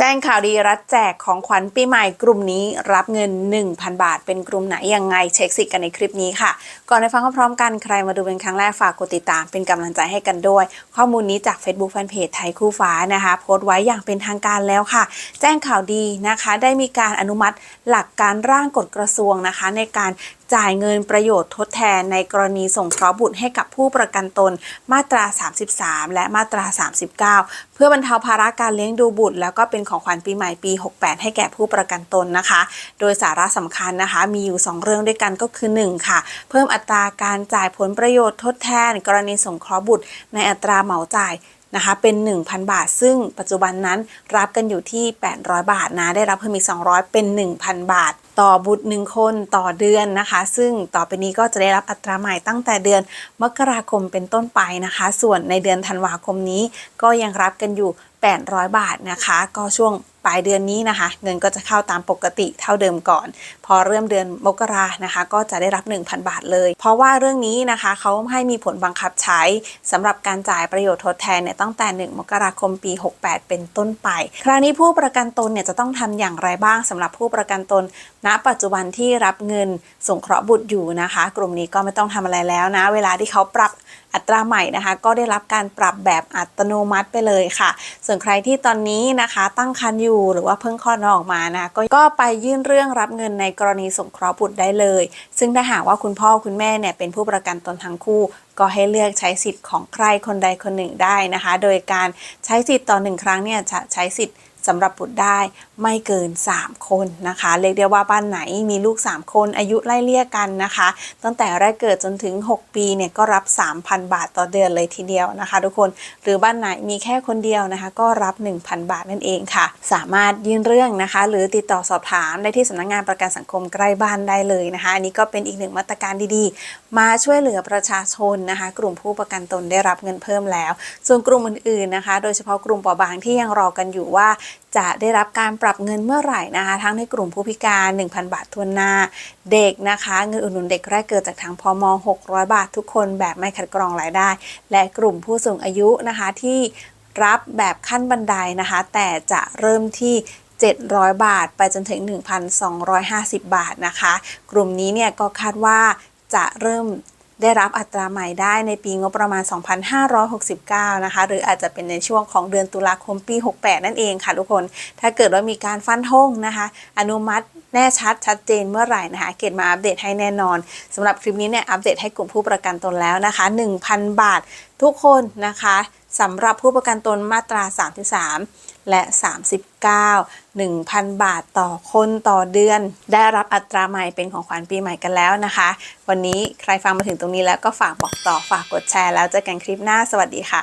แจ้งข่าวดีรัฐแจกของขวัญปีใหม่กลุ่มนี้รับเงิน 1,000 บาท เป็นกลุ่มไหนยังไงเช็คสิทธิ์กันในคลิปนี้ค่ะ ก่อนไปฟังพร้อมกันใครมาดูเป็นครั้งแรกฝากกดติดตามเป็นกำลังใจให้กันด้วย ข้อมูลนี้จาก Facebook Fanpage ไทยคู่ฟ้านะคะ โพสต์ไว้อย่างเป็นทางการแล้วค่ะ แจ้งข่าวดีนะคะ ได้มีการอนุมัติหลักการร่างกฎกระทรวงนะคะ ในการ จ่ายเงินประโยชน์ทดแทนในกรณีส่งเคราะห์บุตรให้กับผู้ประกันตนมาตรา 33 และมาตรา 39 เพื่อบรรเทาภาระการเลี้ยงดูบุตร แล้วก็เป็นของขวัญปีใหม่ปี 68 ให้แก่ผู้ประกันตนนะคะ โดยสาระสำคัญนะคะ มีอยู่ 2 เรื่องด้วยกันก็คือ 1 ค่ะ เพิ่มอัตราการจ่ายผลประโยชน์ทดแทน กรณีส่งเคราะห์บุตรในอัตราเหมาจ่าย นะคะเป็น 1,000 บาท ซึ่งปัจจุบันนั้นรับกันอยู่ที่ 800 บาทนะได้รับเพิ่มอีก 200 เป็น 1,000 บาท ต่อบุตร 1 คนต่อเดือนนะคะ ซึ่งต่อไปนี้ก็จะได้รับอัตราใหม่ตั้งแต่เดือนมกราคมเป็นต้นไปนะคะ ส่วนในเดือนธันวาคมนี้ก็ยังรับกันอยู่ 800 บาทนะคะ ก็ช่วง ลายเดือนนี้นะคะ เงินก็จะเข้าตามปกติเท่าเดิมก่อน พอเริ่มเดือนมกรานะคะ ก็จะได้รับ 1,000 บาทเลย เพราะว่าเรื่องนี้นะคะเขาให้มีผลบังคับใช้สำหรับการจ่ายประโยชน์ทดแทนเนี่ยตั้งแต่ 1 มกราคมปี 68 เป็นต้นไป คราวนี้ผู้ประกันตนเนี่ยจะต้องทำอย่างไรบ้างสำหรับผู้ประกันตน ณ ปัจจุบันที่รับเงินสงเคราะห์บุตรอยู่นะคะ กลุ่มนี้ก็ไม่ต้องทำอะไรแล้วนะ เวลาที่เขาปรับอัตราใหม่นะคะ ก็ได้รับการปรับแบบอัตโนมัติไปเลยค่ะ ส่วนใครที่ตอนนี้นะคะตั้งครรภ์อยู่หรือว่าเพิ่งคลอดน้องออกมานะก็ก็ไปยื่นเรื่องรับเงินในกรณีสงเคราะห์บุตรได้เลย ซึ่งถ้าหากว่าคุณพ่อคุณแม่เนี่ยเป็นผู้ประกันตนทั้งคู่ ก็ให้เลือกใช้สิทธิ์ของใครคนใดคนหนึ่งได้นะคะ โดยการใช้สิทธิ์ต่อหนึ่งครั้งเนี่ยจะใช้สิทธิ์สำหรับบุตรได้ ไม่เกิน 3 คนนะคะ เรียกได้ว่าบ้านไหนมีลูก 3 คนอายุไล่เลี่ยกันนะคะ ตั้งแต่แรกเกิดจนถึง 6 ปีเนี่ยก็รับ 3,000 บาทต่อเดือนเลยทีเดียวนะคะ ทุกคนหรือบ้านไหนมีแค่คนเดียวนะคะ ก็รับ 1,000 บาทนั่นเองค่ะ สามารถยื่นเรื่องนะคะ หรือติดต่อสอบถามได้ที่สำนักงานประกันสังคมใกล้บ้านได้เลยนะคะอันนี้ก็เป็นอีกหนึ่งมาตรการดีๆ มาช่วยเหลือประชาชนนะคะ กลุ่มผู้ประกันตนได้รับเงินเพิ่มแล้ว ส่วนกลุ่มอื่นๆนะคะ โดยเฉพาะกลุ่มเปราะบางที่ยังรอกันอยู่ว่าจะได้รับการปรับเงินเมื่อไหร่นะคะ ทั้งในกลุ่มผู้พิการ 1,000 บาททวนหน้า เด็กนะคะ เงินอุดหนุนเด็กแรกเกิดจากทางพม600 บาททุกคนแบบไม่คัดกรองรายได้ และกลุ่มผู้สูงอายุนะคะที่รับแบบขั้นบันไดนะคะ แต่จะเริ่มที่ 700 บาทไปจนถึง 1,250 บาทนะคะ กลุ่มนี้เนี่ยก็คาดว่าจะเริ่ม ได้รับอัตราใหม่ได้ในปีงบประมาณ 2569 นะคะ หรืออาจจะเป็นในช่วงของเดือนตุลาคมปี 68 นั่นเองค่ะทุกคน ถ้าเกิดว่ามีการฟันธงนะคะ อนุมัติแน่ชัดชัดเจนเมื่อไหร่นะคะ เกดมาอัปเดตให้แน่นอนสำหรับคลิปนี้เนี่ยอัปเดตให้กลุ่มผู้ประกันตนแล้วนะคะ 1,000 บาททุกคนนะคะ สำหรับผู้ประกันตนมาตรา 33 และ 39 1,000 บาทต่อคนต่อเดือน ได้รับอัตราใหม่เป็นของขวัญปีใหม่กันแล้วนะคะ วันนี้ใครฟังมาถึงตรงนี้แล้วก็ฝากบอกต่อฝากกดแชร์แล้วเจอกันคลิปหน้าสวัสดีค่ะ